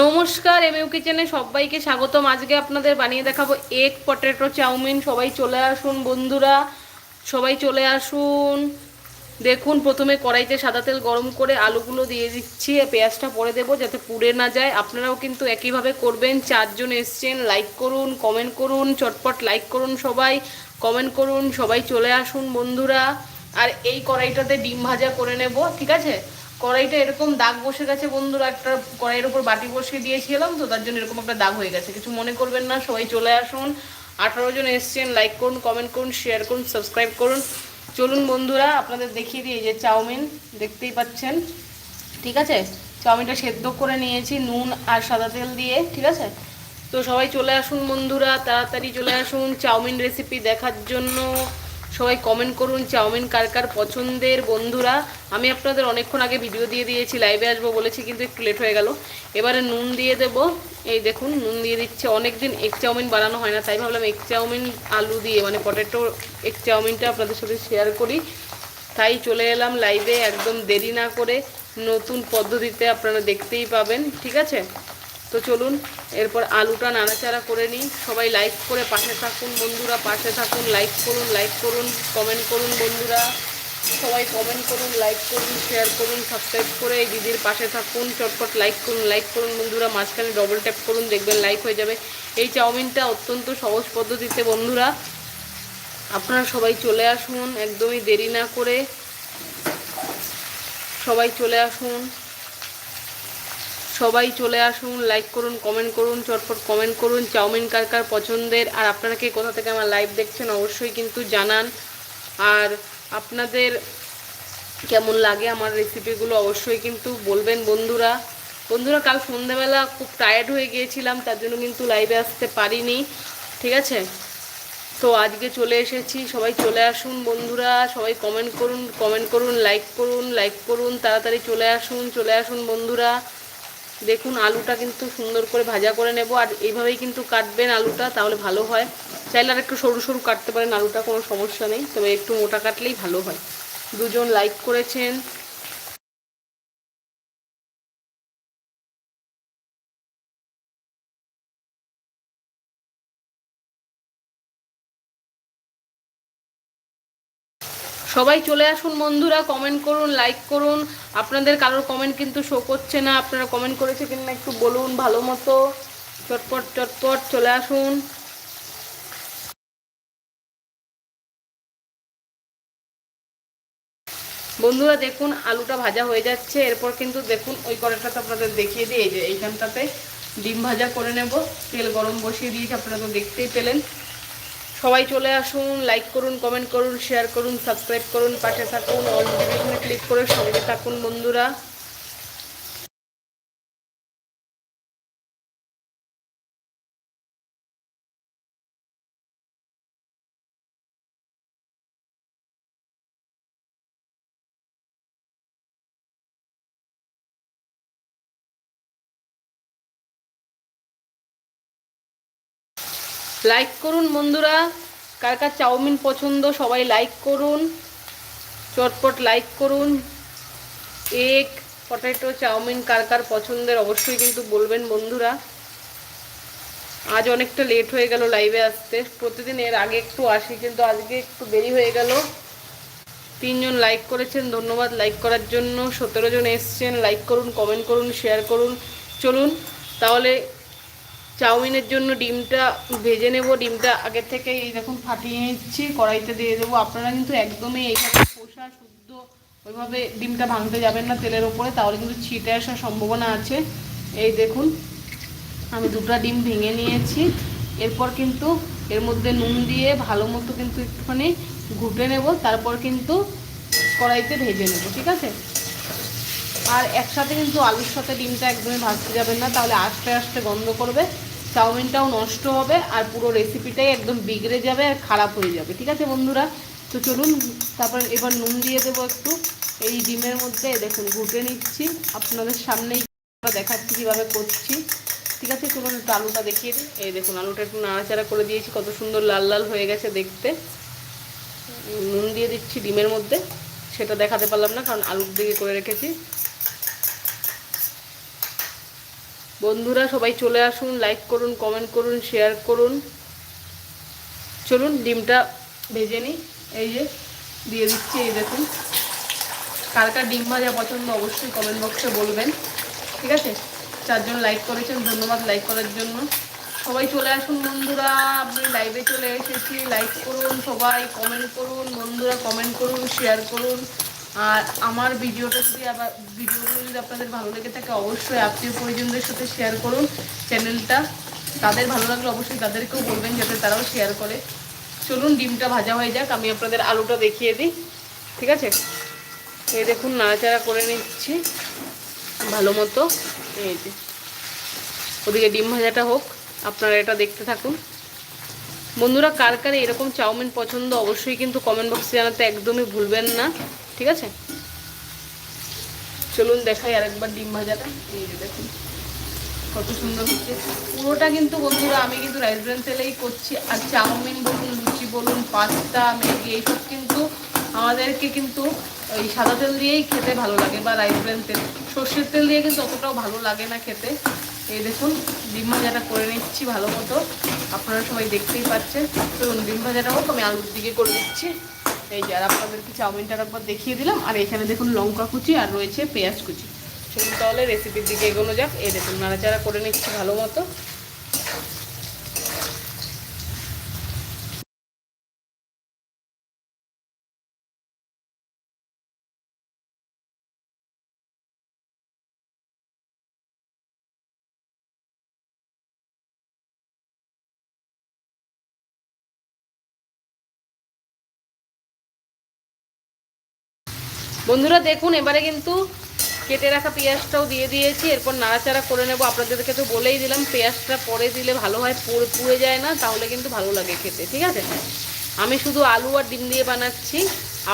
নমস্কার এমইউ কিচেনে সবাইকে স্বাগতম। আজকে আপনাদের বানিয়ে দেখাবো এগ পটেটো চাউমিন। সবাই চলে আসুন বন্ধুরা। সবাই চলে আসুন। দেখুন, প্রথমে কড়াইতে সাদা তেল গরম করে আলুগুলো দিয়ে দিচ্ছি। পেঁয়াজটা পরে দেবো যাতে পুড়ে না যায়। আপনারাও কিন্তু একইভাবে করবেন। চারজন এসছেন লাইক করুন কমেন্ট করুন, চটপট লাইক করুন সবাই কমেন্ট করুন। সবাই চলে আসুন বন্ধুরা। আর এই কড়াইটাতে ডিম ভাজা করে নেব, ঠিক আছে? কড়াইটা এরকম দাগ বসে গেছে বন্ধুরা, একটা কড়াইয়ের উপর বাটি বসিয়ে দিয়েছিলাম তো তার জন্য এরকম একটা দাগ হয়ে গেছে। কিছু মনে করবেন না, সবাই চলে আসুন। আঠারো জন এসছেন লাইক করুন কমেন্ট করুন শেয়ার করুন সাবস্ক্রাইব করুন। চলুন বন্ধুরা, আপনাদের দেখিয়ে দিই যে চাউমিন, দেখতেই পাচ্ছেন। ঠিক আছে? চাউমিনটা সেদ্ধ করে নিয়েছি, নুন আর সাদা তেল দিয়ে, ঠিক আছে? তো সবাই চলে আসুন বন্ধুরা, তাড়াতাড়ি চলে আসুন চাউমিন রেসিপি দেখার জন্য। সবাই কমেন্ট করুন চাউমিন কার কার পছন্দের বন্ধুরা। আমি আপনাদের অনেকক্ষণ আগে ভিডিও দিয়ে দিয়েছি লাইভে আসব বলেছি, কিন্তু একটু লেট হয়ে গেল। এবারে নুন দিয়ে দেব। এই দেখুন, নুন দিয়ে দিচ্ছে। অনেক দিন এগ চাউমিন বানানো হয় না, তাই ভাবলাম এগ চাউমিন, আলু দিয়ে মানে পটেটো এগ চাউমিনটা আপনাদের সাথে শেয়ার করি। তাই চলে এলাম লাইভে একদম দেরি না করে। নতুন পদ্ধতিতে আপনারা দেখতেই পাবেন, ঠিক আছে? তো চলুন, এরপর আলুটা নাড়াচাড়া করে নিই। সবাই লাইক করে পাশে থাকুন বন্ধুরা, পাশে থাকুন লাইক করুন লাইক করুন কমেন্ট করুন বন্ধুরা। সবাই কমেন্ট করুন লাইক করুন শেয়ার করুন সাবস্ক্রাইব করে এই দিদির পাশে থাকুন, চটপট লাইক করুন লাইক করুন বন্ধুরা, মাঝখানে ডবল ট্যাপ করুন, দেখবেন লাইক হয়ে যাবে। এই চাউমিনটা অত্যন্ত সহজ পদ্ধতিতে বন্ধুরা, আপনারা সবাই চলে আসুন, একদমই দেরি না করে সবাই চলে আসুন। সবাই চলে আসুন লাইক করুন কমেন্ট করুন, চটপট কমেন্ট করুন, চাউমিন কার কার পছন্দের, আর আপনারা কে কোথা থেকে আমার লাইভ দেখছেন অবশ্যই কিন্তু জানান। আর আপনাদের কেমন লাগে আমার রেসিপিগুলো অবশ্যই কিন্তু বলবেন বন্ধুরা। বন্ধুরা, কাল সন্ধ্যেবেলা খুব টায়ার্ড হয়ে গিয়েছিলাম, তার জন্য কিন্তু লাইভে আসতে পারিনি, ঠিক আছে? তো আজকে চলে এসেছি, সবাই চলে আসুন বন্ধুরা, সবাই কমেন্ট করুন কমেন্ট করুন লাইক করুন লাইক করুন, তাড়াতাড়ি চলে আসুন চলে আসুন বন্ধুরা। দেখুন, আলুটা কিন্তু সুন্দর করে ভাজা করে নেব। আর এইভাবেই কিন্তু কাটবেন আলুটা, তাহলে ভালো হয়। চাইলে আর একটু সরু সরু কাটতে পারেন, আলুটা কোনো সমস্যা নেই। তবে একটু মোটা কাটলেই ভালো হয়। দুজন লাইক করেছেন। সবাই চলে আসুন বন্ধুরা কমেন্ট করুন লাইক করুন। আপনাদের কারোর কমেন্ট কিন্তু শো করছে না, আপনারা কমেন্ট করেছে কিনা একটু বলুন ভালো মতো। চটপট চটপট চলে আসুন। বন্ধুরা দেখুন, আলুটা ভাজা হয়ে যাচ্ছে। এরপর কিন্তু দেখুন, ওই কড়াইটাতে আপনাদের দেখিয়ে দিই, এই যে এইখানটাতে ডিম ভাজা করে নেব। তেল গরম বসিয়ে দিয়েছি, আপনারা তো দেখতেই পেলেন। সবাই চলে আসুন লাইক করুন কমেন্ট করুন শেয়ার করুন সাবস্ক্রাইব করুন, পাশে থাকুন অল নোটিফিকেশনে ক্লিক করে সঙ্গে থাকুন বন্ধুরা। লাইক করুন বন্ধুরা। কার কার চাউমিন পছন্দ সবাই লাইক করুন। চটপট লাইক করুন। এগ পটেটো চাউমিন কার কার পছন্দের অবশ্যই কিন্তু বলবেন বন্ধুরা। আজ অনেকটা লেট হয়ে গেল লাইভে আসতে। প্রতিদিন এর আগে একটু আসি, কিন্তু আজকে একটু দেরি হয়ে গেল। তিনজন লাইক করেছেন, ধন্যবাদ লাইক করার জন্য। সতেরো জন এসছেন লাইক করুন কমেন্ট করুন শেয়ার করুন। চলুন, তাহলে চাউমিনের জন্য ডিমটা ভেজে নেব, ডিমটা আগের থেকে এই দেখুন ফাটিয়ে নিচ্ছি, কড়াইতে দিয়ে দেবো। আপনারা কিন্তু একদমই এইখানে পোষা শুদ্ধ ওইভাবে ডিমটা ভাঙতে যাবেন না তেলের ওপরে, তাহলে কিন্তু ছিটে আসার সম্ভাবনা আছে। এই দেখুন, আমি দুটো ডিম ভেঙে নিয়েছি। এরপর কিন্তু এর মধ্যে নুন দিয়ে ভালো মতো কিন্তু একটুখানি ঘুটে নেব, তারপর কিন্তু কড়াইতে ভেজে নেব, ঠিক আছে? আর একসাথে কিন্তু আলুর সাথে ডিমটা একদমই ভাজতে যাবেন না, তাহলে আস্তে আস্তে গন্ধ করবে, চাউমিনটাও নষ্ট হবে আর পুরো রেসিপিটাই একদম বিগড়ে যাবে আর খারাপ হয়ে যাবে, ঠিক আছে বন্ধুরা? তো চলুন, তারপর এবার নুন দিয়ে দেবো একটু, এই ডিমের মধ্যে দেখুন ঘুটে নিচ্ছি, আপনাদের সামনেই দেখাচ্ছি কীভাবে করছি, ঠিক আছে? চলুন একটু আলুটা দেখিয়ে দিই, এই দেখুন আলুটা একটু নাড়াচাড়া করে দিয়েছি, কত সুন্দর লাল লাল হয়ে গেছে দেখতে। নুন দিয়ে দিচ্ছি ডিমের মধ্যে, সেটা দেখাতে পারলাম না, কারণ আলুর দিকে করে রেখেছি। বন্ধুরা, সবাই চলে আসুন লাইক করুন কমেন্ট করুন শেয়ার করুন। চলুন, ডিমটা ভেজে নিই। এই যে, দিয়ে দিচ্ছি, এই দেখুন। কার কার ডিম ভাজা পছন্দ, অবশ্যই কমেন্ট বক্সে বলবেন। ঠিক আছে? চারজন লাইক করেছেন, ধন্যবাদ লাইক করার জন্য। সবাই চলে আসুন, বন্ধুরা। আপনি লাইভে চলে এসেছি। লাইক করুন, সবাই কমেন্ট করুন, বন্ধুরা কমেন্ট করুন শেয়ার করুন। আর আমার ভিডিওটা যদি আবার ভিডিওগুলো যদি আপনাদের ভালো লেগে থাকে, অবশ্যই আত্মীয় পরিজনদের সাথে শেয়ার করুন চ্যানেলটা তাদের ভালো লাগলে অবশ্যই তাদেরকেও বলবেন যাতে তারাও শেয়ার করে। চলুন, ডিমটা ভাজা হয়ে যাক, আমি আপনাদের আলুটা দেখিয়ে দিই। ঠিক আছে? এই দেখুন, নাড়াচাড়া করে নিচ্ছি ভালো মতো। এই যে, ওদিকে ডিম ভাজাটা হোক, আপনারা এটা দেখতে থাকুন। বন্ধুরা, কার কার এরকম চাউমিন পছন্দ, অবশ্যই কিন্তু কমেন্ট বক্সে জানাতে একদমই ভুলবেন না। ঠিক আছে? চলুন দেখাই আরেকবার ডিম ভাজাটা। এই যে দেখুন, কত সুন্দর হচ্ছে। পুরোটা কিন্তু বন্ধুরা, আমি কিন্তু রাইস ব্রেন তেলেই করছি। আর চাউমিন বলুন, লুচি বলুন, পাস্তা, ম্যাগি, এইসব কিন্তু আমাদেরকে কিন্তু ওই সাদা তেল দিয়েই খেতে ভালো লাগে বা রাইস ব্রেন তেল। সর্ষের তেল দিয়ে কিন্তু অতটাও ভালো লাগে না খেতে। এই দেখুন, ডিম ভাজাটা করে নিচ্ছি ভালো মতো। আপনারা সবাই দেখতেই পাচ্ছেন। চলুন, ডিম ভাজাটা হোক আমি আলুর দিকে করে দিচ্ছি এই যে আর আপনাদেরকে চাউমিনটা একবার দেখিয়ে দিলাম। আর এখানে দেখুন লঙ্কা কুচি আর রয়েছে পেঁয়াজ কুচি। চলুন তাহলে রেসিপির দিকে এগোনো যাক। এই দেখুন, নাড়াচাড়া করে নিচ্ছি ভালো মতো। বন্ধুরা দেখুন, এবারে কিন্তু কেটে রাখা পেঁয়াজটাও দিয়ে দিয়েছি। এরপর নাড়াচাড়া করে নেব। আপনাদেরকে তো বলেই দিলাম, পেঁয়াজটা পরে দিলে ভালো হয় পুড়ে পুড়ে যায় না, তাহলে কিন্তু ভালো লাগে খেতে, ঠিক আছে? আমি শুধু আলু আর ডিম দিয়ে বানাচ্ছি।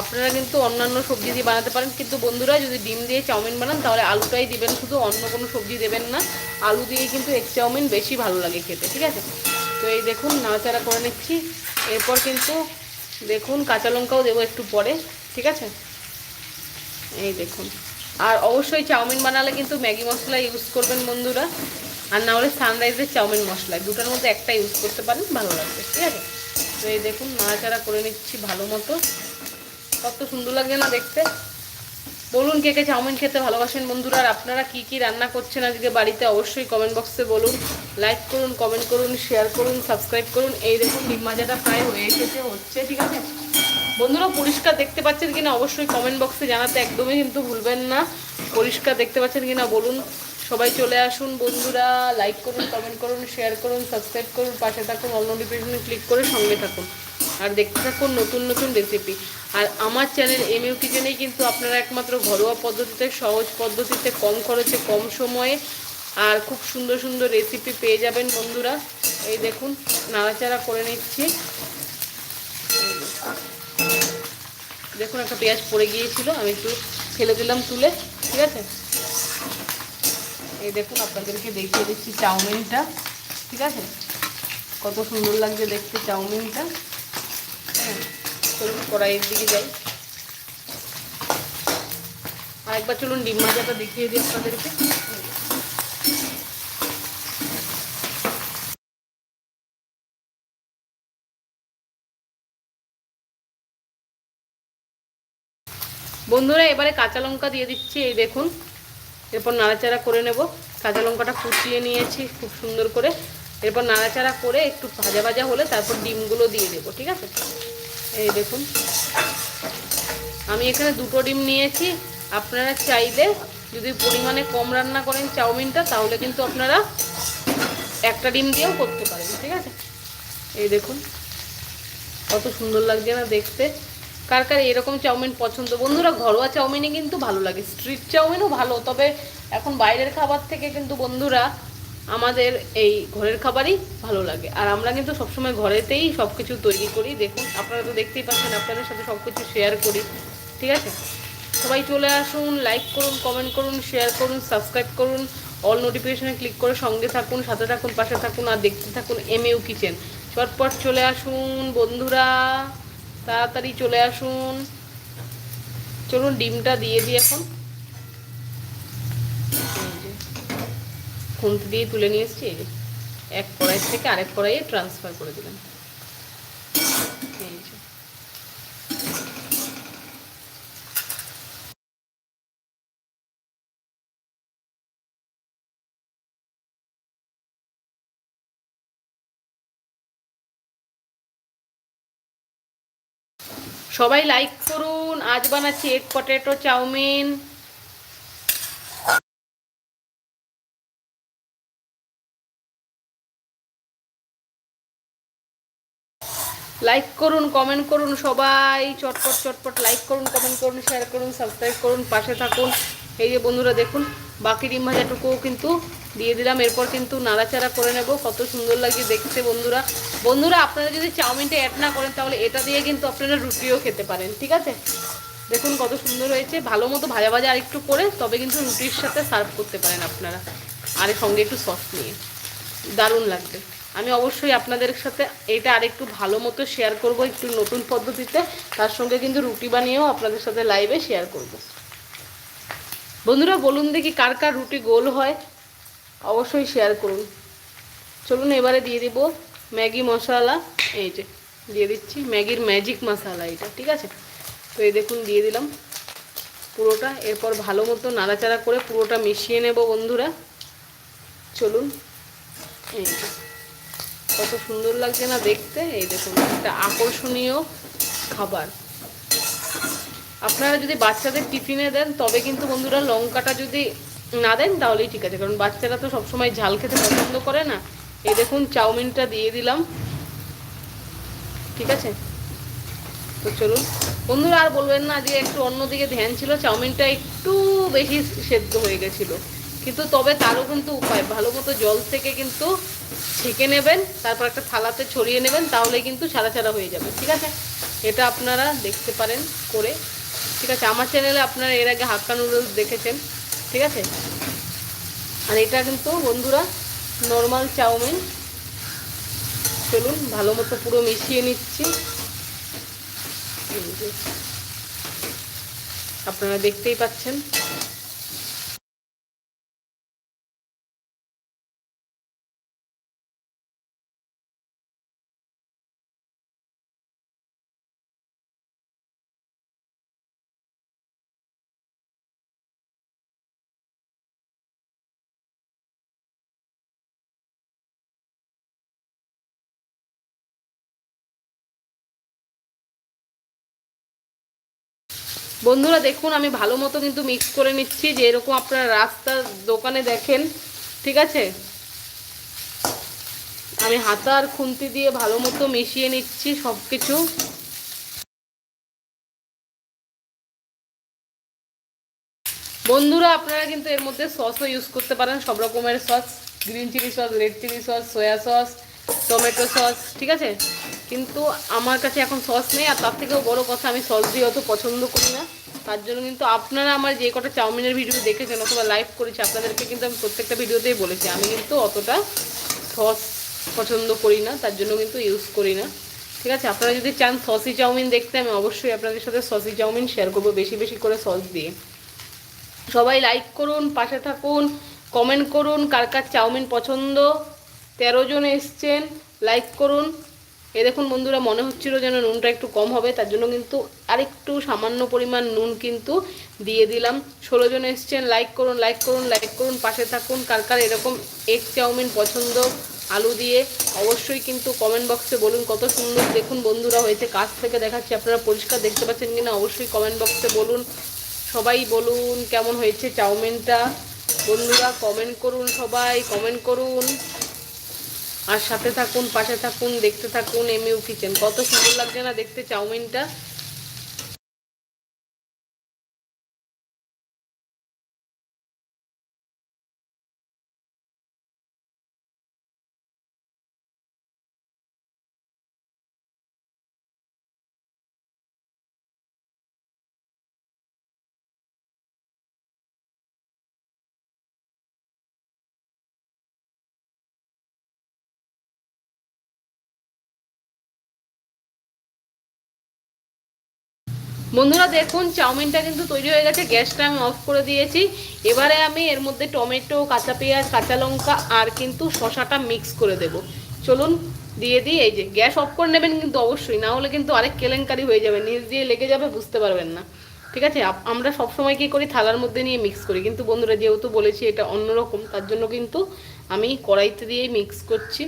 আপনারা কিন্তু অন্যান্য সবজি দিয়ে বানাতে পারেন। কিন্তু বন্ধুরা, যদি ডিম দিয়ে চাউমিন বানান, তাহলে আলুটাই দিবেন। শুধু অন্য কোনো সবজি দেবেন না। আলু দিয়ে কিন্তু এগ চাউমিন বেশি ভালো লাগে খেতে, ঠিক আছে? তো এই দেখুন, নাড়াচাড়া করে নিচ্ছি। এরপর কিন্তু দেখুন, কাঁচা লঙ্কাও দেবো একটু পরে, ঠিক আছে? এই দেখুন। আর অবশ্যই চাউমিন বানালে কিন্তু ম্যাগি মশলা ইউজ করবেন বন্ধুরা। আর না হলে সানরাইজের চাউমিন মশলা, দুটোর মধ্যে একটা ইউজ করতে পারেন, ভালো লাগবে, ঠিক আছে? তো এই দেখুন, নাড়াচাড়া করে নিচ্ছি ভালো মতো। কত সুন্দর লাগছে না দেখতে? বলুন কে কে চাউমিন খেতে ভালোবাসেন বন্ধুরা, আর আপনারা কি কি রান্না করছেন আজকে বাড়িতে অবশ্যই কমেন্ট বক্সে বলুন। লাইক করুন কমেন্ট করুন শেয়ার করুন সাবস্ক্রাইব করুন। এই দেখুন, ডিম মাজাটা প্রায় হয়ে এসেছে, হচ্ছে, ঠিক আছে? বন্ধুরা পরিষ্কার দেখতে পাচ্ছেন কিনা অবশ্যই কমেন্ট বক্সে জানাতে একদমই কিন্তু ভুলবেন না। পরিষ্কার দেখতে পাচ্ছেন কিনা বলুন। সবাই চলে আসুন বন্ধুরা লাইক করুন কমেন্ট করুন শেয়ার করুন সাবস্ক্রাইব করুন, পাশে থাকুন অল নোটিফিকেশনে ক্লিক করে সঙ্গে থাকুন। আর দেখতে থাকুন নতুন নতুন রেসিপি আর আমার চ্যানেল এম ইউ কিচেনেই কিন্তু আপনারা একমাত্র ঘরোয়া পদ্ধতিতে, সহজ পদ্ধতিতে, কম খরচে, কম সময়ে আর খুব সুন্দর সুন্দর রেসিপি পেয়ে যাবেন বন্ধুরা। এই দেখুন, নাড়াচাড়া করে নিচ্ছি। দেখুন, একটা পেঁয়াজ পড়ে গিয়েছিল, আমি একটু ফেলে দিলাম তুলে, ঠিক আছে? এই দেখুন, আপনাদেরকে দেখিয়ে দিচ্ছি চাউমিনটা, ঠিক আছে? কত সুন্দর লাগছে দেখতে চাউমিনটা। হ্যাঁ চলুন, কড়াইয়ের দিকে যাই। আরেকবার চলুন, ডিম ভাজাটা দেখিয়ে দিই আপনাদেরকে। বন্ধুরা, এবারে কাঁচা লঙ্কা দিয়ে দিচ্ছি, এই দেখুন। এরপর নাড়াচাড়া করে নেব। কাঁচা লঙ্কাটা কুচিয়ে নিয়েছি খুব সুন্দর করে। এরপর নাড়াচাড়া করে একটু ভাজা ভাজা হলে তারপর ডিমগুলো দিয়ে দেবো, ঠিক আছে? এই দেখুন। আমি এখানে দুটো ডিম নিয়েছি। আপনারা চাইলে যদি পরিমাণে কম রান্না করেন চাউমিনটা, তাহলে কিন্তু আপনারা একটা ডিম দিয়েও করতে পারেন, ঠিক আছে? এই দেখুন, কত সুন্দর লাগছে না দেখতে। কার কার এরকম চাউমিন পছন্দ? বন্ধুরা, ঘরোয়া চাউমিনই কিন্তু ভালো লাগে। স্ট্রিট চাউমিনও ভালো, তবে এখন বাইরের খাবার থেকে কিন্তু বন্ধুরা আমাদের এই ঘরের খাবারই ভালো লাগে। আর আমরা কিন্তু সবসময় ঘরেতেই সব কিছু তৈরি করি। দেখুন, আপনারা তো দেখতেই পাচ্ছেন, আপনাদের সাথে সব কিছু শেয়ার করি। ঠিক আছে? সবাই চলে আসুন লাইক করুন কমেন্ট করুন শেয়ার করুন সাবস্ক্রাইব করুন। অল নোটিফিকেশনে ক্লিক করে সঙ্গে থাকুন, সাথে থাকুন, পাশে থাকুন, আর দেখতে থাকুন এম ইউ কিচেন চটপট চলে আসুন, বন্ধুরা। তাড়াতাড়ি চলে আসুন। চলুন, ডিমটা দিয়ে দিই এখন। খুন্তি দিয়ে তুলে নিয়ে এসছি। এক কড়াই থেকে আরেক কড়াইয়ে ট্রান্সফার করে দিলাম এই যে সবাই লাইক করুন। আজ বানাচ্ছি egg potato chow mein. Like করুন কমেন্ট করুন সবাই। চটপট চটপট লাইক করুন কমেন্ট করুন শেয়ার করুন সাবস্ক্রাইব করুন, পাশে থাকুন। এই যে বন্ধুরা দেখুন, বাকি ডিম ভাজাটুকুও কিন্তু দিয়ে দিলাম। এরপর কিন্তু নাড়াচাড়া করে নেব। কত সুন্দর লাগে দেখতে বন্ধুরা। বন্ধুরা, আপনারা যদি চাউমিনটা অ্যাড না করেন, তাহলে এটা দিয়ে কিন্তু আপনারা রুটিও খেতে পারেন, ঠিক আছে? দেখুন কত সুন্দর হয়েছে। ভালো মতো ভাজা ভাজা আরেকটু করে, তবে কিন্তু রুটির সাথে সার্ভ করতে পারেন আপনারা। আর সঙ্গে একটু সস নিয়ে। দারুণ লাগবে। আমি অবশ্যই আপনাদের সাথে এটা আরেকটু ভালো মতো শেয়ার করব একটু নতুন পদ্ধতিতে। তার সঙ্গে কিন্তু রুটি বানিয়েও আপনাদের সাথে লাইভে শেয়ার করব। বন্ধুরা, বলুন দেখি কার কার রুটি গোল হয়। অবশ্যই শেয়ার করুন। চলুন এবারে দিয়ে দিব ম্যাগি মশলা। এই যে, দিয়ে দিচ্ছি ম্যাগির ম্যাজিক মশলা এটা, ঠিক আছে? তো এই দেখুন, দিয়ে দিলাম পুরোটা। এরপর ভালো মতো নাড়াচাড়া করে পুরোটা মিশিয়ে নেব বন্ধুরা। চলুন, এই কত সুন্দর লাগছে না দেখতে? এই দেখুন, একটা আকর্ষণীয় খাবার। আপনারা যদি বাচ্চাদের টিফিনে দেন, তবে কিন্তু বন্ধুরা লঙ্কাটা যদি না দেন তাহলেই ঠিক আছে, কারণ বাচ্চারা তো সবসময় ঝাল খেতে পছন্দ করে না। এই দেখুন চাউমিনটা দিয়ে দিলাম। ঠিক আছে? তো চলুন। বন্ধুরা, আর বলবেন না যে একটু অন্যদিকে ধ্যান ছিল, চাউমিনটা একটু বেশি সেদ্ধ হয়ে গেছিল। কিন্তু তবে তারও কিন্তু উপায়, ভালো মতো জল থেকে কিন্তু ছেঁকে নেবেন, তারপর একটা থালাতে ছড়িয়ে নেবেন তাহলে কিন্তু ছাড়া ছাড়া হয়ে যাবে। ঠিক আছে? এটা আপনারা দেখতে পারেন করে। ঠিক আছে? আমার চ্যানেলে আপনারা এর আগে হাক্কা নুডলস দেখেছেন। ঠিক আছে? আর এটা কিন্তু বন্ধুরা নর্মাল চাউমিন। চলুন, ভালো মতো পুরো মিশিয়ে নিচ্ছি। আপনারা দেখতেই পাচ্ছেন। বন্ধুরা দেখুন, আমি ভালো মতো কিন্তু মিক্স করে নিচ্ছি, যে এরকম আপনারা রাস্তার দোকানে দেখেন, ঠিক আছে? আমি হাতা আর খুন্তি দিয়ে ভালো মতো মিশিয়ে নিচ্ছি সব কিছু বন্ধুরা, আপনারা কিন্তু এর মধ্যে সসও ইউজ করতে পারেন, সব রকমের sauce green chilli sauce red chilli sauce soya sauce tomato sauce ঠিক আছে? কিন্তু আমার কাছে এখন সস নেই, আর তার থেকেও বড় কথা, আমি সস দিয়ে অত পছন্দ করি না। তার জন্য কিন্তু আপনারা আমার যে কটা চাউমিনের ভিডিও দেখেছেন অথবা লাইভ করেছি, আপনাদেরকে কিন্তু আমি প্রত্যেকটা ভিডিওতেই বলেছি। আমি কিন্তু অতটা সস পছন্দ করি না, তার জন্য কিন্তু ইউজ করি না। ঠিক আছে? আপনারা যদি চান সসি চাউমিন দেখতে, আমি অবশ্যই আপনাদের সাথে সসি চাউমিন শেয়ার করব, বেশি বেশি করে সস দিয়ে। সবাই লাইক করুন, পাশে থাকুন কমেন্ট করুন, কার কার চাউমিন পছন্দ। তেরো জন এসছেন লাইক করুন। এ দেখুন বন্ধুরা, মনে হচ্ছিল যেন নুনটা একটু কম হবে, তার জন্য কিন্তু আরেকটু সামান্য পরিমাণ নুন কিন্তু দিয়ে দিলাম। ষোলো জন এসছেন লাইক করুন লাইক করুন লাইক করুন, পাশে থাকুন, কার কার এরকম এগ চাউমিন পছন্দ আলু দিয়ে অবশ্যই কিন্তু কমেন্ট বক্সে বলুন কত সুন্দর দেখুন বন্ধুরা হয়েছে, কাছ থেকে দেখাচ্ছি, আপনারা পরিষ্কার দেখতে পাচ্ছেন কিনা, অবশ্যই কমেন্ট বক্সে বলুন। সবাই বলুন কেমন হয়েছে চাউমিনটা। বন্ধুরা কমেন্ট করুন সবাই কমেন্ট করুন। আর সাথে থাকুন, পাশে থাকুন, দেখতে থাকুন, এমইউ কিচেন কত সুন্দর লাগছে না দেখতে চাউমিনটা? বন্ধুরা দেখুন, চাউমিনটা কিন্তু তৈরি হয়ে গেছে, গ্যাসটা আমি অফ করে দিয়েছি। এবারে আমি এর মধ্যে টমেটো, কাঁচা পেঁয়াজ, কাঁচা লঙ্কা আর কিন্তু শশাটা মিক্স করে দেব। চলুন, দিয়ে দিই, এই যে গ্যাস অফ করে নেবেন কিন্তু অবশ্যই, না হলে কিন্তু আরেক কেলেঙ্কারি হয়ে যাবে, নিচ দিয়ে লেগে যাবে, বুঝতে পারবেন না। ঠিক আছে? আমরা সবসময় কি করি? থালার মধ্যে নিয়ে মিক্স করি। কিন্তু বন্ধুরা, যেহেতু বলেছি এটা অন্যরকম, তার জন্য কিন্তু আমি কড়াইতে দিয়েই মিক্স করছি।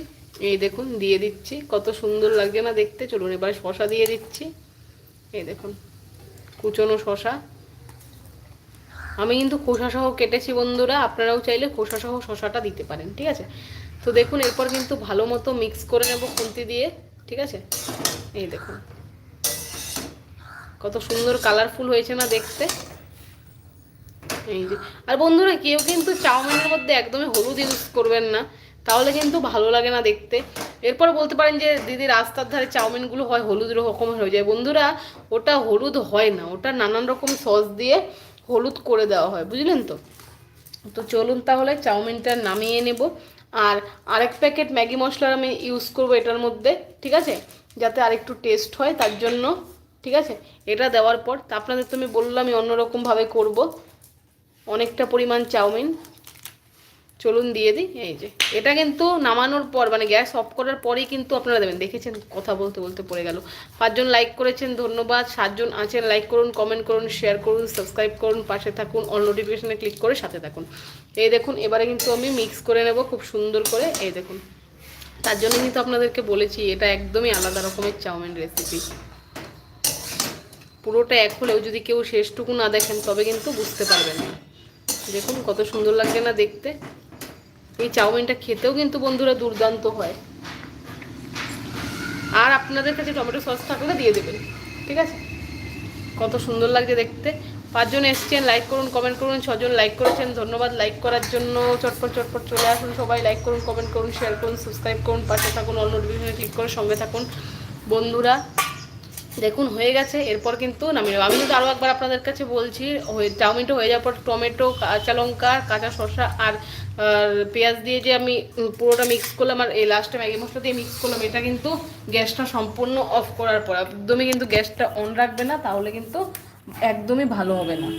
এই দেখুন, দিয়ে দিচ্ছি। কত সুন্দর লাগছে না দেখতে। চলুন, এবার শশা দিয়ে দিচ্ছি। এই দেখুন। কুচনো শশা। আমি কিন্তু খোসা সহ কেটেছি বন্ধুরা, আপনারাও চাইলে খোসা সহ শশাটা দিতে পারেন, ঠিক আছে? তো দেখুন, এরপর কিন্তু ভালো মতো মিক্স করে নেব খুন্তি দিয়ে, ঠিক আছে? এই দেখুন। কত সুন্দর কালারফুল হয়েছে না দেখতে? এই যে। আর বন্ধুরা, কেউ কিন্তু চাউমিনের মধ্যে একদমই হলুদ ইউজ করবেন না। তাহলে কিন্তু ভালো লাগে না দেখতে। এরপর বলতে পারেন যে, দিদি, রাস্তার ধারে চাউমিনগুলো হয় হলুদ রকম হয়ে যায়। বন্ধুরা, ওটা হলুদ হয় না, ওটা নানান রকম সস দিয়ে হলুদ করে দেওয়া হয়, বুঝলেন তো? তো চলুন তাহলে চাউমিনটা নামিয়ে নেব। আর আরেক প্যাকেট ম্যাগি মশলার আমি ইউজ করব এটার মধ্যে, ঠিক আছে? যাতে আরেকটু টেস্ট হয়, তার জন্য, ঠিক আছে? এটা দেওয়ার পর, তা আপনাদের তো আমি বললাম আমি অন্যরকমভাবে করব। অনেকটা পরিমাণ চাউমিন চলুন দিয়ে দিই, এই যে। এটা কিন্তু নামানোর পর মানে গ্যাস অফ করার পরেই কিন্তু আপনারা দেবেন। দেখেছেন, কথা বলতে বলতে পড়ে গেল। পাঁচজন লাইক করেছেন, ধন্যবাদ। সাতজন আছেন লাইক করুন কমেন্ট করুন শেয়ার করুন সাবস্ক্রাইব করুন, পাশে থাকুন অল নোটিফিকেশনে ক্লিক করে সাথে থাকুন। এই দেখুন, এবারে কিন্তু আমি মিক্স করে নেব খুব সুন্দর করে। এই দেখুন, তার জন্য কিন্তু আপনাদেরকে বলেছি, এটা একদমই আলাদা রকমের চাউমিন রেসিপি পুরোটা এক হলেও যদি কেউ শেষটুকু না দেখেন, তবে কিন্তু বুঝতে পারবেন না। দেখুন, কত সুন্দর লাগছে না দেখতে। এই চাউমিনটা খেতেও কিন্তু বন্ধুরা দুর্দান্ত হয়। আর আপনাদের কাছে টমেটো সস থাকলে দিয়ে দেবেন, ঠিক আছে? কত সুন্দর লাগছে দেখতে। পাঁচজন এসছেন লাইক করুন কমেন্ট করুন, ছজন লাইক করেছেন, ধন্যবাদ লাইক করার জন্য। চটপট চটপট চলে আসুন সবাই লাইক করুন কমেন্ট করুন শেয়ার করুন সাবস্ক্রাইব করুন, পাশে থাকুন অল নোটিফিকেশনে ক্লিক করে সঙ্গে থাকুন। বন্ধুরা দেখুন, হয়ে গেছে। এরপর কিন্তু নামিয়ে নেব। আমি কিন্তু আরও একবার আপনাদের কাছে বলছি চাউমিনটা হয়ে যাওয়ার পর টমেটো, কাঁচা লঙ্কা, কাঁচা শসা আর পেঁয়াজ দিয়ে যে আমি পুরোটা মিক্স করলাম আর এই লাস্টে ম্যাগি মশলা দিয়ে মিক্স করলাম, এটা কিন্তু গ্যাসটা সম্পূর্ণ অফ করার পর, একদমই কিন্তু গ্যাসটা অন রাখবে না, তাহলে কিন্তু একদমই ভালো হবে না।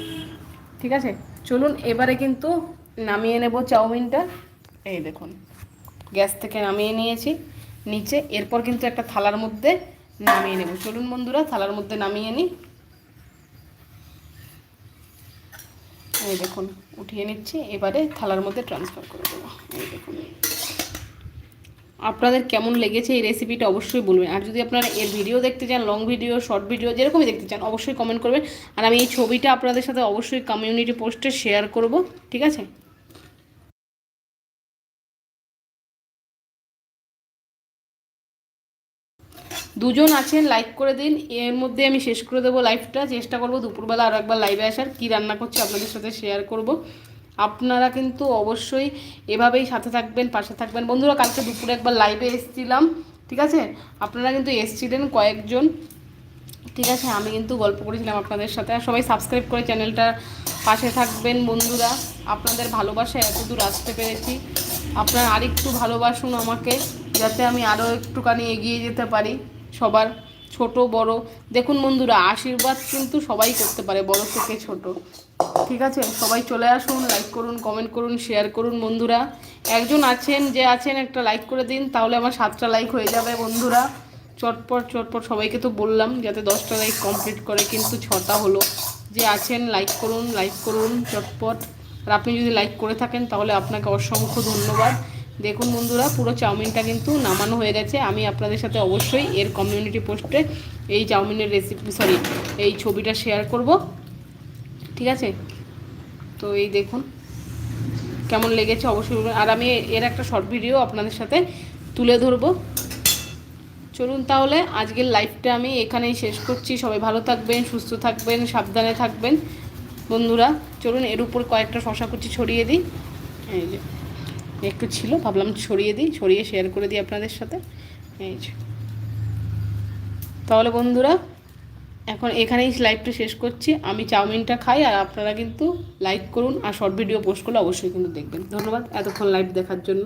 ঠিক আছে? চলুন, এবারে কিন্তু নামিয়ে নেব চাউমিনটা এই দেখুন, গ্যাস থেকে নামিয়ে নিয়েছি। নিচে, এরপর কিন্তু একটা থালার মধ্যে নামিয়ে নেব। চলুন বন্ধুরা, থালার মধ্যে নামিয়ে নিই এই দেখুন, উঠিয়ে নিচ্ছি। এবারে থালার মধ্যে ট্রান্সফার করে দেবো। এই দেখুন। আপনাদের কেমন লেগেছে এই রেসিপিটা অবশ্যই বলবেন। আর যদি আপনারা এর ভিডিও দেখতে চান লং ভিডিও শর্ট ভিডিও যেরকমই দেখতে চান, অবশ্যই কমেন্ট করবেন। আর আমি এই ছবিটা আপনাদের সাথে অবশ্যই কমিউনিটি পোস্টে শেয়ার করব। ঠিক আছে? দুজন আছেন লাইক করে দিন। এর মধ্যে আমি শেষ করে দেবো লাইভটা চেষ্টা করব দুপুরবেলা আরও একবার লাইভে আসার। কি রান্না করছি আপনাদের সাথে শেয়ার করব। আপনারা কিন্তু অবশ্যই এভাবেই সাথে থাকবেন, পাশে থাকবেন। বন্ধুরা, কালকে দুপুরে একবার লাইভে এসেছিলাম, ঠিক আছে? আপনারা কিন্তু এসছিলেন কয়েকজন। ঠিক আছে, আমি কিন্তু গল্প করেছিলাম আপনাদের সাথে। আর সবাই সাবস্ক্রাইব করে চ্যানেলটা পাশে থাকবেন, বন্ধুরা। আপনাদের ভালোবাসা এত দূর আসতে পেরেছি। আপনারা আরেকটু ভালোবাসুন আমাকে, যাতে আমি আরও একটুখানি এগিয়ে যেতে পারি। সবার ছোট, বড়। দেখুন বন্ধুরা, আশীর্বাদ কিন্তু সবাই করতে পারে, বড় থেকে ছোট। ঠিক আছে? সবাই চলে আসুন লাইক করুন কমেন্ট করুন শেয়ার করুন বন্ধুরা। একজন আছেন, যে আছেন, একটা লাইক করে দিন, তাহলে আমার সাতটা লাইক হয়ে যাবে বন্ধুরা। চটপট চটপট, সবাইকে তো বললাম, যাতে দশটা লাইক কমপ্লিট করে, কিন্তু ছটা হলো। যে আছেন লাইক করুন লাইক করুন, চটপট। আর আপনি যদি লাইক করে থাকেন, তাহলে আপনাকে অসংখ্য ধন্যবাদ। দেখুন বন্ধুরা, পুরো চাউমিনটা কিন্তু নামানো হয়ে গেছে। আমি আপনাদের সাথে অবশ্যই এর কমিউনিটি পোস্টে এই চাউমিনের রেসিপি সরি এই ছবিটা শেয়ার করব। ঠিক আছে? তো এই দেখুন, কেমন লেগেছে অবশ্যই আর আমি এর একটা শর্ট ভিডিও আপনাদের সাথে তুলে ধরবো। চলুন তাহলে, আজকের লাইফটা আমি এখানেই শেষ করছি। সবাই ভালো থাকবেন, সুস্থ থাকবেন, সাবধানে থাকবেন। বন্ধুরা, চলুন এর উপর কয়েকটা শশা কুচি ছড়িয়ে দিই। এই যে। একটু ছিল, ভাবলাম ছড়িয়ে দিই, ছড়িয়ে শেয়ার করে দিই আপনাদের সাথে। এই যে। তাহলে বন্ধুরা, এখন এখানেই লাইভটা শেষ করছি। আমি চাউমিনটা খাই আর আপনারা কিন্তু লাইক করুন আর শর্ট ভিডিও পোস্ট করলে অবশ্যই কিন্তু দেখবেন। ধন্যবাদ, এতক্ষণ লাইভ দেখার জন্য।